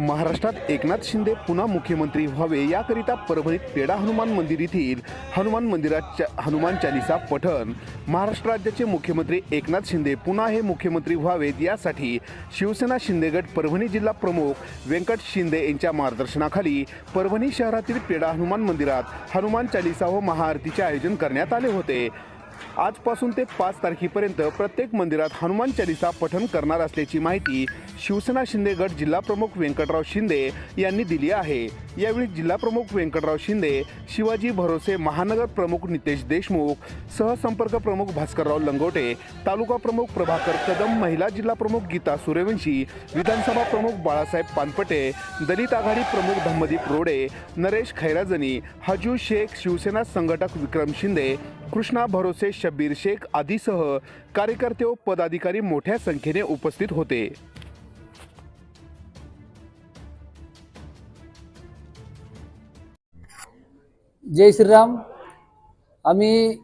महाराष्ट्रात एकनाथ शिंदे पुन्हा मुख्यमंत्री व्हावे याकरिता परभणीत पेडा हनुमान मंदिर येथील हनुमान मंदिराच्या हनुमान चालिसा पठण. महाराष्ट्र राज्याचे मुख्यमंत्री एकनाथ शिंदे पुन्हा हे मुख्यमंत्री व्हावेत यासाठी शिवसेना शिंदेगट परभणी जिल्हा प्रमुख व्यंकट शिंदे यांच्या मार्गदर्शनाखाली परभणी शहरातील पेडा हनुमान मंदिरात हनुमान चालिसा व महाआरतीचे आयोजन करण्यात आले होते. आजपासून ते पाच तारखेपर्यंत प्रत्येक मंदिरात हनुमान चालिसा पठण करणार असल्याची माहिती शिवसेना शिंदे गट जिल्हा प्रमुख व्यंकटराव शिंदे यांनी दिली आहे. यावेळी जिल्हा प्रमुख व्यंकटराव शिंदे शिवाजी भरोसे महानगर प्रमुख नितेश देशमुख सहसंपर्क प्रमुख भास्करराव लंगोटे तालुका प्रमुख प्रभाकर कदम महिला जिल्हा प्रमुख गीता सूर्यवंशी विधानसभा प्रमुख बाळासाहेब पानपटे दलित आघाडी प्रमुख धम्मदीप रोडे नरेश खैराजनी हजू शेख शिवसेना संघटक विक्रम शिंदे कृष्णा भरोसे शब्बीर शेख आदीसह कार्यकर्ते व पदाधिकारी मोठ्या संख्येने उपस्थित होते. जय श्रीराम. आम्ही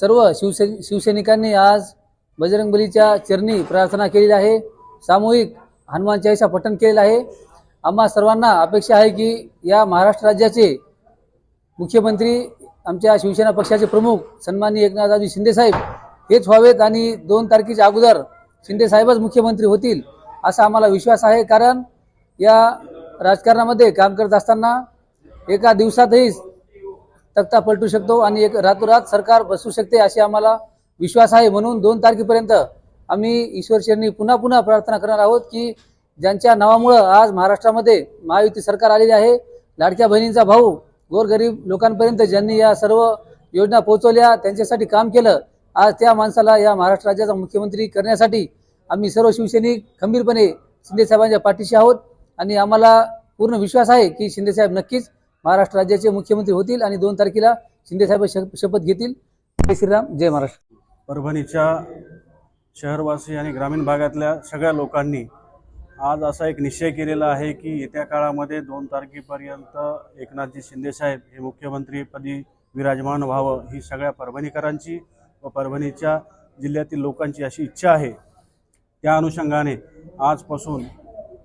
सर्व शिवसे शिवसैनिकांनी आज बजरंगबलीच्या चरणी प्रार्थना केलेली आहे. सामूहिक हनुमान चाळीसा पठण केलेलं आहे. आम्हा सर्वांना अपेक्षा आहे की या महाराष्ट्र राज्याचे मुख्यमंत्री आमच्या शिवसेना पक्षाचे प्रमुख सन्माननीय एकनाथरावजी शिंदेसाहेब हेच व्हावेत आणि दोन तारखेच्या अगोदर शिंदेसाहेबच मुख्यमंत्री होतील असा आम्हाला विश्वास आहे. कारण या राजकारणामध्ये काम करत असताना एका दिवसातही तक्ता पलटू शकतो आणि एक रातोरात सरकार बसू शकते असे आम्हाला विश्वास आहे. म्हणून दोन तारखेपर्यंत आम्ही ईश्वरचरणी पुन्हा पुन्हा प्रार्थना करणार आहोत की ज्यांच्या नावामुळं आज महाराष्ट्रामध्ये महायुती सरकार आलेली आहे लाडक्या बहिणींचा भाऊ गोरगरीब लोकांपर्यंत ज्यांनी या सर्व योजना पोहोचवल्या त्यांच्यासाठी काम केलं आज त्या माणसाला या महाराष्ट्र राज्याचा मुख्यमंत्री करण्यासाठी आम्ही सर्व शिवसैनिक खंबीरपणे शिंदेसाहेबांच्या पाठीशी आहोत. आणि आम्हाला पूर्ण विश्वास आहे की शिंदेसाहेब नक्कीच महाराष्ट्र राज्याचे मुख्यमंत्री होतील आणि दोन तारखेला शिंदेसाहेब शप- शपथ घेतील. जय श्रीराम जय महाराष्ट्र. परभणीच्या शहरवासी आणि ग्रामीण भागातल्या सगळ्या लोकांनी आज असा एक निश्चय केलेला आहे की येत्या काळामध्ये दोन तारखेपर्यंत एकनाथजी शिंदेसाहेब हे मुख्यमंत्रीपदी विराजमान व्हावं ही सगळ्या परभणीकरांची व परभणीच्या जिल्ह्यातील लोकांची अशी इच्छा आहे. त्या अनुषंगाने आजपासून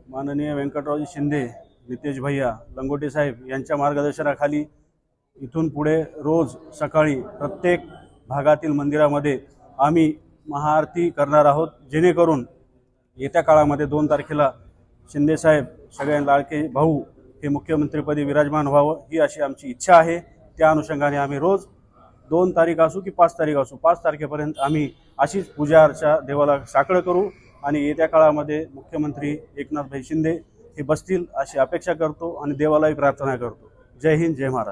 माननीय व्यंकटरावजी शिंदे नितेश भैया लंगोटे साहेब यांच्या मार्गदर्शनाखाली इथून पुढे रोज सकाळी प्रत्येक भागातील मंदिरामध्ये आम्ही महाआरती करणार आहोत जेणेकरून येत्या काळामध्ये दोन तारखेला शिंदेसाहेब सगळ्या लाडके भाऊ हे मुख्यमंत्रीपदी विराजमान व्हावं ही अशी आमची इच्छा आहे. त्या अनुषंगाने आम्ही रोज दोन तारीख असू की पाच तारीख असू पाच तारखेपर्यंत आम्ही अशीच पूजा अर्चा देवाला साकडं करू आणि येत्या काळामध्ये मुख्यमंत्री एकनाथभाई शिंदे हे बसतील अशी अपेक्षा करतो आणि देवालाही प्रार्थना करतो. जय हिंद जय महाराष्ट्र.